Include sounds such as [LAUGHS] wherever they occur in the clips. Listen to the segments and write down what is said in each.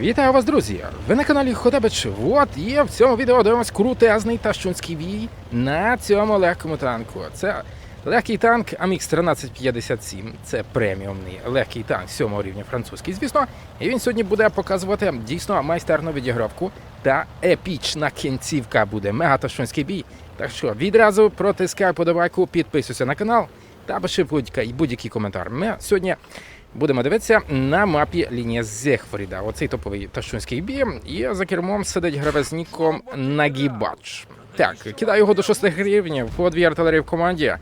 Вітаю вас, друзі! Ви на каналі Хотебич. От і в цьому відео дивимось крутезний тащунський бій на цьому легкому танку. Це легкий танк AMX 1357. Це преміумний легкий танк 7 рівня французький, звісно. І він сьогодні буде показувати дійсно майстерну відігравку та епічна кінцівка буде. Мега тащунський бій. Так що відразу протискай подобайку, підписуйся на канал та пиши будь-який коментар. Ми сьогодні Будемо дивитися на мапі лінія Зехфріда. Оцей топовий ташунський бій. І за кермом сидить гравець Нагібач. Так, кидаю його до шостих рівнів, по дві артилерії в команді.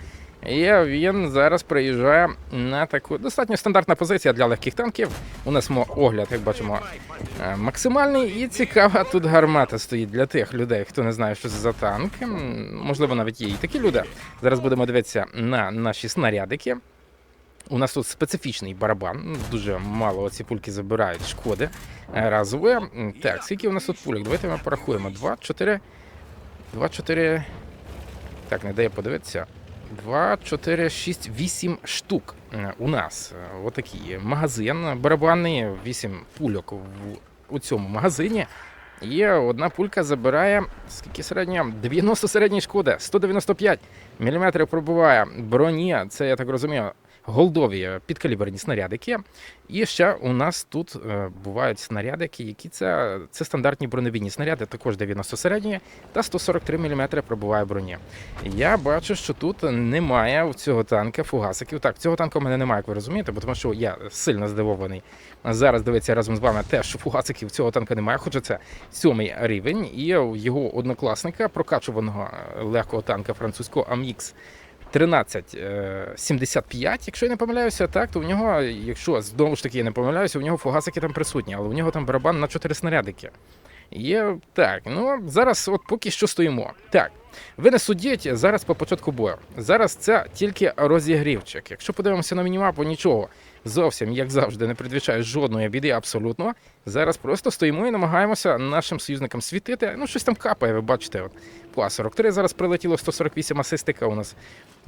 І він зараз приїжджає на таку достатньо стандартна позиція для легких танків. У нас огляд, як бачимо, е, максимальний. І цікава тут гармата стоїть для тих людей, хто не знає, що це за танк. Можливо, навіть є і такі люди. Зараз будемо дивитися на наші снарядики. У нас тут специфічний барабан. Дуже мало ці пульки забирають шкоди. Е, Разове. Так, скільки у нас тут пульок? Давайте ми порахуємо. 2, 4. 2, 4. Так, не дає подивитися. 2, 4, 6, 8 штук е, у нас. Е, Отакий магазин барабанний, 8 пульок в, у цьому магазині. І одна пулька забирає скільки середня? 90 середньої шкоди, 195 мм пробуває броні. Це я так розумію, голдові підкаліберні снарядики. І ще у нас тут е, бувають снарядики, які це, це стандартні бронебійні снаряди, також 90 середні та 143 мм пробуває броні. Я бачу, що тут немає у цього танка фугасиків. Так, цього танка у мене немає, як ви розумієте, бо тому що я сильно здивований. Зараз дивиться разом з вами те, що фугасиків цього танка немає, хоча це сьомий рівень, і його однокласника, прокачуваного е, легкого танка французького AMX 1375, якщо я не помиляюся, так, то в нього, якщо знову ж таки я не помиляюся, у нього фугасики там присутні, але у нього там барабан на 4 снарядики. Є так, ну зараз от поки що стоїмо. Так, ви не судіть зараз по початку бою. Зараз це тільки розігрівчик. Якщо подивимося на мінімапу, нічого зовсім, як завжди, не предвічає жодної біди абсолютно. Зараз просто стоїмо і намагаємося нашим союзникам світити. Ну, щось там капає, ви бачите. От, по 43 зараз прилетіло 148 асистика. У нас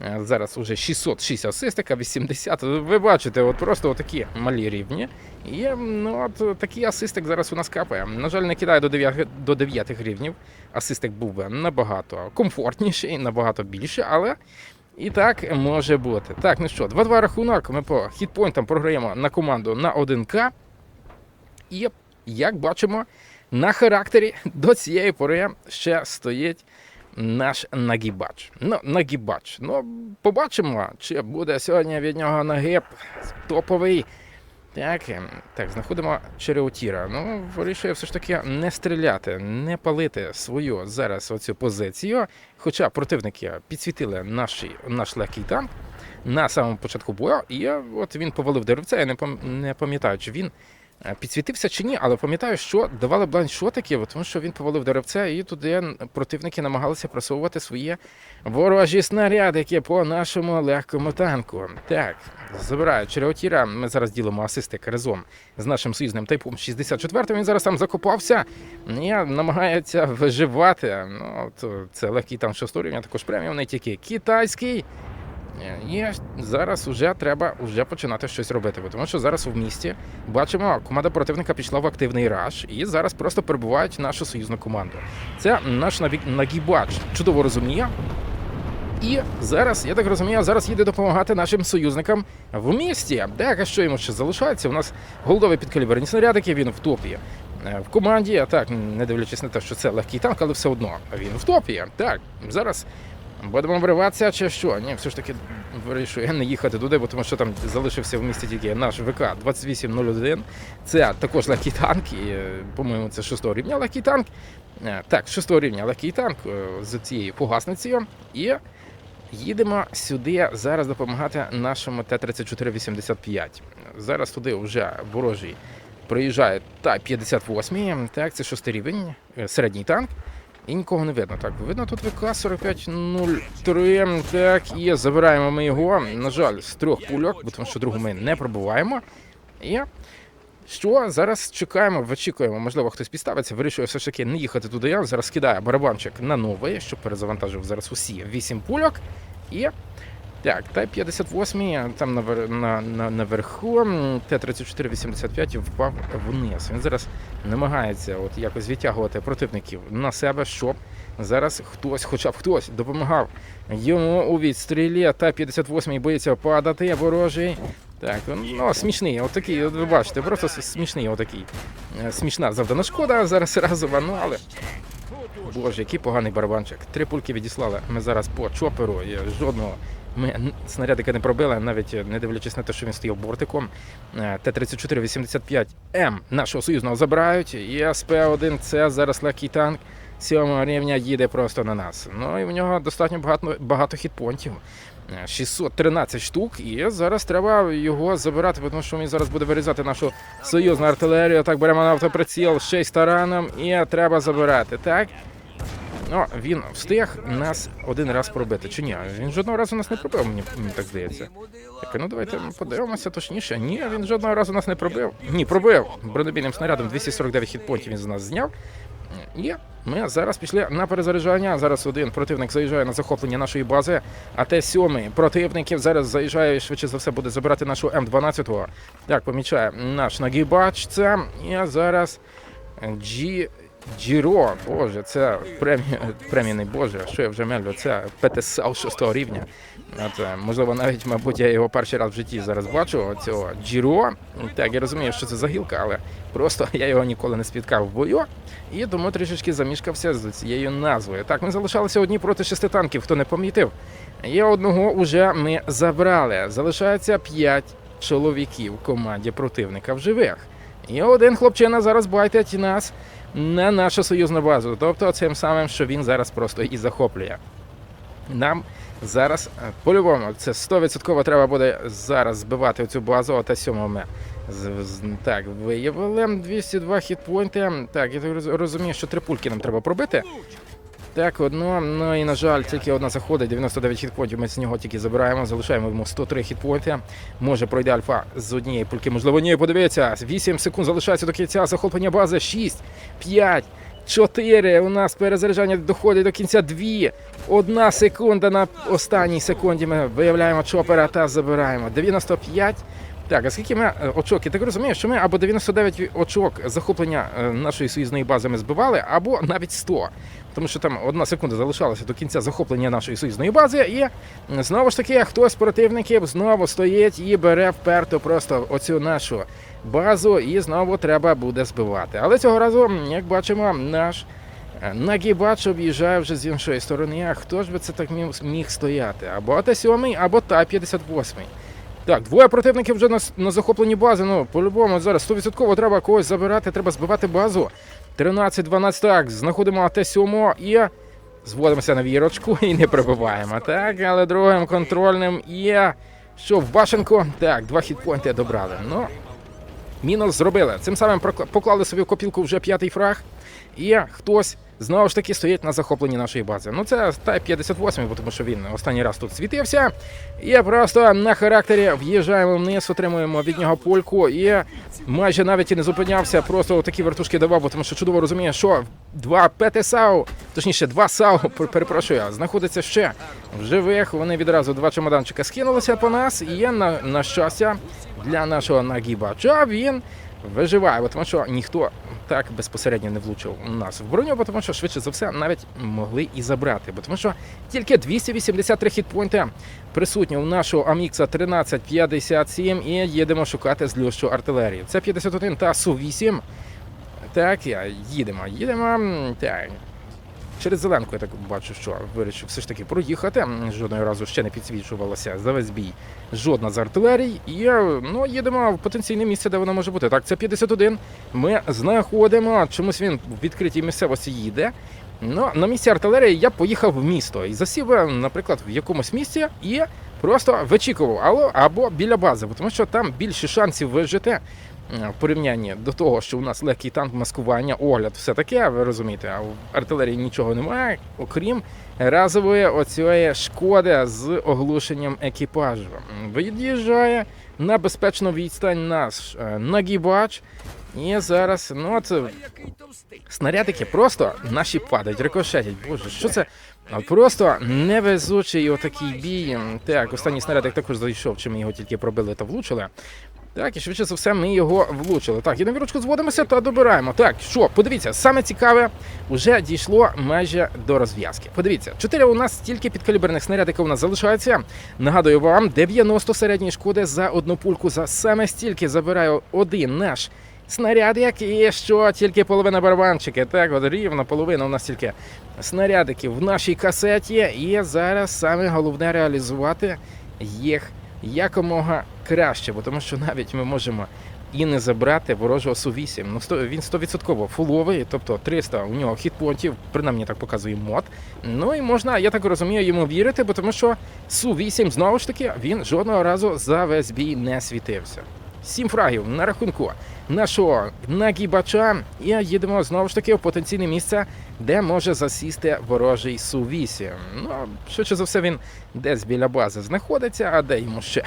е, зараз уже 606 асистика, 80. Ви бачите, от просто такі малі рівні. І ну, от такий асистик зараз у нас капає. На жаль, не кидає до 9, до 9 рівнів. Асистик був би набагато комфортніший, набагато більше, але. І так може бути. Так, ну що, 2-2 рахунок. Ми по хітпойнтам програємо на команду на 1К. І як бачимо, на характері до цієї пори ще стоїть наш нагібач. Ну, нагібач. Ну, побачимо, чи буде сьогодні від нього нагиб топовий. Так, ем, так, знаходимо Череутіра. Ну, вирішує все ж таки не стріляти, не палити свою зараз оцю позицію. Хоча противники підсвітили наш, наш легкий танк на самому початку бою, і от він повалив деревця. Я не пам- не пам'ятаю, чи він підсвітився чи ні, але пам'ятаю, що давали бланшотики, от тому що він повалив деревця, і туди противники намагалися просовувати свої ворожі снарядики по нашому легкому танку. Так, забираю Череотіра. Ми зараз ділимо асистик разом з нашим союзним тайпом 64 Він зараз там закопався і намагається виживати. Ну, то це легкий танк 6 рівня, також преміум, не тільки китайський. І зараз вже треба вже починати щось робити, тому що зараз в місті бачимо, команда противника пішла в активний раш, і зараз просто перебувають нашу союзну команду. Це наш нагібач чудово розуміє. І зараз, я так розумію, зараз їде допомагати нашим союзникам в місті. Так, що йому ще залишається? У нас голдові підкаліберні снарядики, він в топі. Е, В команді, а так, не дивлячись на те, що це легкий танк, але все одно він в топі. Так, зараз будемо вриватися чи що? Ні, все ж таки вирішує не їхати туди, бо тому що там залишився в місті тільки наш ВК 2801. Це також легкий танк, і, е, по-моєму, це 6 рівня легкий танк. Е, Так, 6 рівня легкий танк е, з цією фугасницею. І їдемо сюди зараз допомагати нашому Т-34-85. Зараз туди вже ворожий приїжджає Т-58, так, це 6 рівень, середній танк. І нікого не видно. Так, видно тут ВК 4503. Так, і забираємо ми його. На жаль, з трьох пульок, бо тому що другу ми не пробуваємо. І що зараз чекаємо, вичікуємо, можливо, хтось підставиться, вирішує все ж таки не їхати туди. Зараз кидаю барабанчик на новий, щоб перезавантажив зараз усі вісім пульок. І Так, Т-58 там навер... на, на, наверху, Т-34-85 впав вниз. Він зараз намагається от якось відтягувати противників на себе, щоб зараз хтось, хоча б хтось, допомагав йому у відстрілі. Т-58 боїться падати ворожий. Так, ну смішний, отакий, от ви бачите, просто смішний отакий. Е, Смішна завдана шкода зараз разова, ну але. Боже, який поганий барабанчик. Три пульки відіслали. Ми зараз по чоперу жодного. Ми снарядика не пробили, навіть е, не дивлячись на те, що він стояв бортиком. Е, Т-34-85М нашого союзного забирають. І СП-1 це зараз легкий танк сьомого рівня їде просто на нас. Ну і в нього достатньо багато, багато хітпонтів. Е, 613 штук, і зараз треба його забирати, тому що він зараз буде вирізати нашу союзну артилерію. Так, беремо на автоприціл ще й з тараном, і треба забирати. Так. Ну, він встиг нас один раз пробити. Чи ні? Він жодного разу нас не пробив, мені, мені так здається. Так, ну давайте подивимося точніше. Ні, він жодного разу нас не пробив. Ні, пробив. Бронебійним снарядом 249 хітпонтів він з нас зняв. І ми зараз пішли на перезаряджання. Зараз один противник заїжджає на захоплення нашої бази, а Т-7 противників зараз заїжджає і швидше за все буде забирати нашу М12. Так, помічає наш нагибач. Це і зараз G... Джіро, боже, це премі... премійний боже, що я вже мелю, це ПТСАУ 6 рівня. От, можливо, навіть, мабуть, я його перший раз в житті зараз бачу. Цього Джіро. Так, я розумію, що це за гілка, але просто [LAUGHS] я його ніколи не спіткав в бою. І тому трішечки замішкався з цією назвою. Так, ми залишалися одні проти шести танків, хто не помітив. І одного вже ми забрали. Залишається п'ять чоловіків в команді противника в живих. І один хлопчина зараз байтить нас на нашу союзну базу. Тобто цим самим, що він зараз просто і захоплює. Нам зараз е, по-любому це 100% треба буде зараз збивати цю базу ота 7 ми Так, виявили 202 хітпойнти. Так, я розумію, що три пульки нам треба пробити. Так, одно, ну і на жаль, тільки одна заходить, 99 хітпойнтів, ми з нього тільки забираємо, залишаємо йому 103 хітпойнти. Може пройде альфа з однієї пульки, можливо, ні, подивіться. 8 секунд залишається до кінця захоплення бази. 6, 5, 4. У нас перезаряджання доходить до кінця 2. Одна секунда на останній секунді ми виявляємо чопера та забираємо. 95. Так, а скільки ми е, очок? Я так розумію, що ми або 99 очок захоплення е, нашої союзної бази ми збивали, або навіть 100. Тому що там одна секунда залишалася до кінця захоплення нашої союзної бази, і знову ж таки хтось з противників знову стоїть і бере вперто просто оцю нашу базу, і знову треба буде збивати. Але цього разу, як бачимо, наш е, нагібач об'їжджає вже з іншої сторони. А хто ж би це так міг стояти? Або Т-7, або Та-58. Так, двоє противників вже на, на захопленні бази. Ну, по-любому, зараз 100% треба когось забирати, треба збивати базу. 13-12, так, знаходимо Т-7 і зводимося на вірочку і не пробиваємо. Так, але другим контрольним є. Що в башенку? Так, два хітпойнти добрали. Ну, мінус зробили. Цим самим поклали собі в копілку вже п'ятий фраг. І хтось знову ж таки стоїть на захопленні нашої бази. Ну це Type 58, бо тому що він останній раз тут світився. І просто на характері в'їжджаємо вниз, отримуємо від нього пульку і майже навіть і не зупинявся, просто такі вертушки давав, бо тому що чудово розуміє, що два ПТ САУ, точніше, два САУ, [LAUGHS] перепрошую, знаходиться ще в живих. Вони відразу два чемоданчика скинулися по нас, і на, на щастя для нашого нагібача він виживає, тому що ніхто так безпосередньо не влучив у нас в броню, бо тому що швидше за все навіть могли і забрати, бо тому що тільки 283 хітпойнти присутні у нашого Амікса 1357 і їдемо шукати злющу артилерію. Це 51 та Су-8. Так, їдемо, їдемо. Так. Через зеленку я так бачу, що вирішив все ж таки проїхати. Жодного разу ще не підсвічувалася за весь бій жодна з артилерій. І ну, їдемо в потенційне місце, де вона може бути. Так, це 51. Ми знаходимо. Чомусь він в відкритій місцевості їде. Ну, на місці артилерії я поїхав в місто і засів, наприклад, в якомусь місці і просто вичікував або біля бази, тому що там більше шансів вижити. Е, В порівнянні до того, що у нас легкий танк маскування, огляд, все таке, ви розумієте, а в артилерії нічого немає, окрім разової оцієї шкоди з оглушенням екіпажу. Від'їжджає на безпечну відстань наш е, нагібач. І зараз, ну от снарядики просто наші падають, рикошетять. Боже, що це? Просто невезучий отакий бій. Так, останній снарядик також зайшов, чи ми його тільки пробили та влучили. Так, і швидше за все, ми його влучили. Так, і на вірочку зводимося та добираємо. Так, що, подивіться, саме цікаве вже дійшло майже до розв'язки. Подивіться, чотири у нас тільки підкаліберних снарядиків у нас залишається. Нагадую вам, 90 середньої шкоди за одну пульку. За саме стільки забирає один наш снарядик, і що тільки половина барабанчики. Так, от рівно половина у нас тільки снарядиків в нашій касеті. І зараз саме головне реалізувати їх якомога краще, бо тому що навіть ми можемо і не забрати ворожого Су-8. Ну, сто- він 100% фуловий, тобто 300 у нього хітпонтів, принаймні так показує мод. Ну і можна, я так розумію, йому вірити, бо тому що Су-8, знову ж таки, він жодного разу за весь бій не світився. Сім фрагів на рахунку нашого нагібача. І їдемо знову ж таки в потенційне місце, де може засісти ворожий Су-8. Ну, швидше за все, він десь біля бази знаходиться, а де йому ще?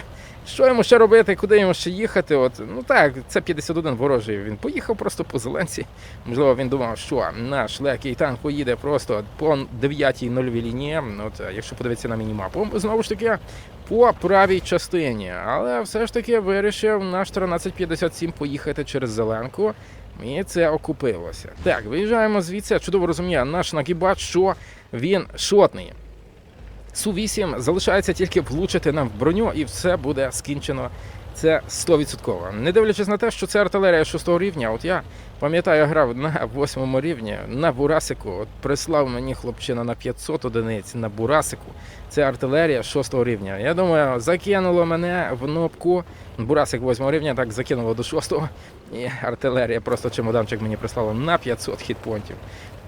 Що йому ще робити, куди йому ще їхати? От, ну так, це 51 ворожий. Він поїхав просто по зеленці. Можливо, він думав, що наш легкий танк поїде просто по 9-й нульовій лінії. От, якщо подивитися на мінімапу, знову ж таки, по правій частині. Але все ж таки вирішив наш 1357 поїхати через зеленку. І це окупилося. Так, виїжджаємо звідси. Чудово розумію, наш нагібач, що він шотний. Су-8 залишається тільки влучити нам в броню, і все буде скінчено. Це 100%. Не дивлячись на те, що це артилерія 6 рівня. От я пам'ятаю, грав на 8 рівні на Бурасику. От прислав мені хлопчина на 500 одиниць на Бурасику. Це артилерія 6 рівня. Я думаю, закинуло мене в нопку. Бурасик 8 рівня, так закинуло до 6 І артилерія просто чемоданчик мені прислала на 500 хітпонтів.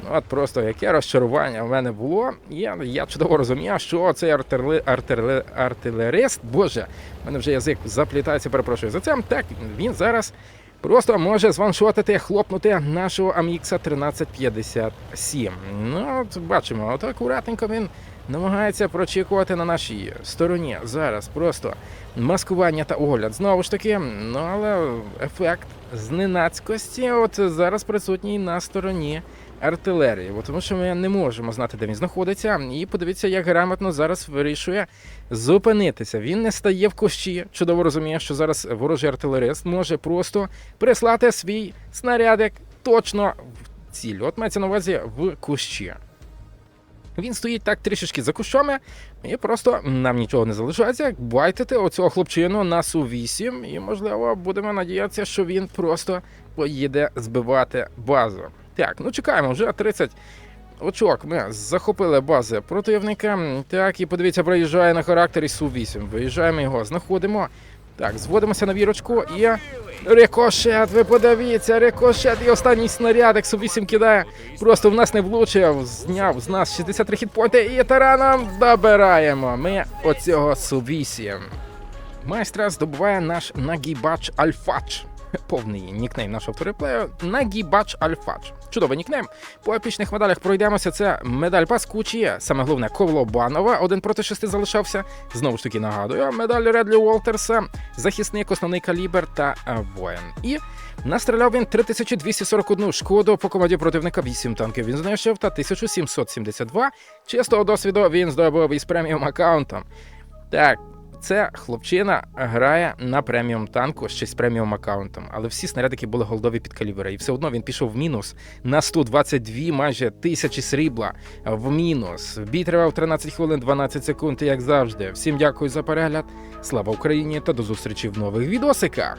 Ну, От просто яке розчарування в мене було. Я, я чудово розумів, що цей артили, артили, артилерист, боже, в мене вже язик заплітається, перепрошую за це. Так, він зараз просто може званшотити, хлопнути нашого Амікса 1357. Ну, от бачимо, от акуратненько він намагається прочікувати на нашій стороні. Зараз просто маскування та огляд. Знову ж таки, ну але ефект зненацькості от зараз присутній на стороні артилерії, бо тому що ми не можемо знати, де він знаходиться. І подивіться, як грамотно зараз вирішує зупинитися. Він не стає в кущі. Чудово розуміє, що зараз ворожий артилерист може просто прислати свій снарядик точно в ціль. От мається на увазі в кущі. Він стоїть так трішечки за кущами, і просто нам нічого не залишається, як байтити оцього хлопчину на Су-8, і, можливо, будемо надіятися, що він просто поїде збивати базу. Так, ну чекаємо, вже 30 очок. Ми захопили бази противника. Так, і подивіться, проїжджає на характері Су-8. Виїжджаємо його, знаходимо. Так, зводимося на вірочку і. Рикошет, ви подивіться, рикошет і останній снарядик Су-8 кидає. Просто в нас не влучив, зняв з нас 63 хітпойти і тараном добираємо. Ми оцього Су-8. Майстра здобуває наш Нагібач Альфач. [LAUGHS] Повний нікнейм нашого вториплею Нагібач Альфач. Чудовий нікнейм. По епічних медалях пройдемося. Це медаль Паскучі, саме головне Ковлобанова. Один проти шести залишався. Знову ж таки нагадую, медаль Редлі Уолтерса, захисник, основний калібр та е, воїн. І настріляв він 3241 шкоду по команді противника 8 танків. Він знайшов та 1772. Чистого досвіду він здобув із преміум аккаунтом. Так, це хлопчина грає на преміум танку ще з преміум аккаунтом, але всі снарядики були голдові під калібри, і все одно він пішов в мінус на 122 майже тисячі срібла в мінус. Бій тривав 13 хвилин 12 секунд, як завжди. Всім дякую за перегляд. Слава Україні та до зустрічі в нових відосиках.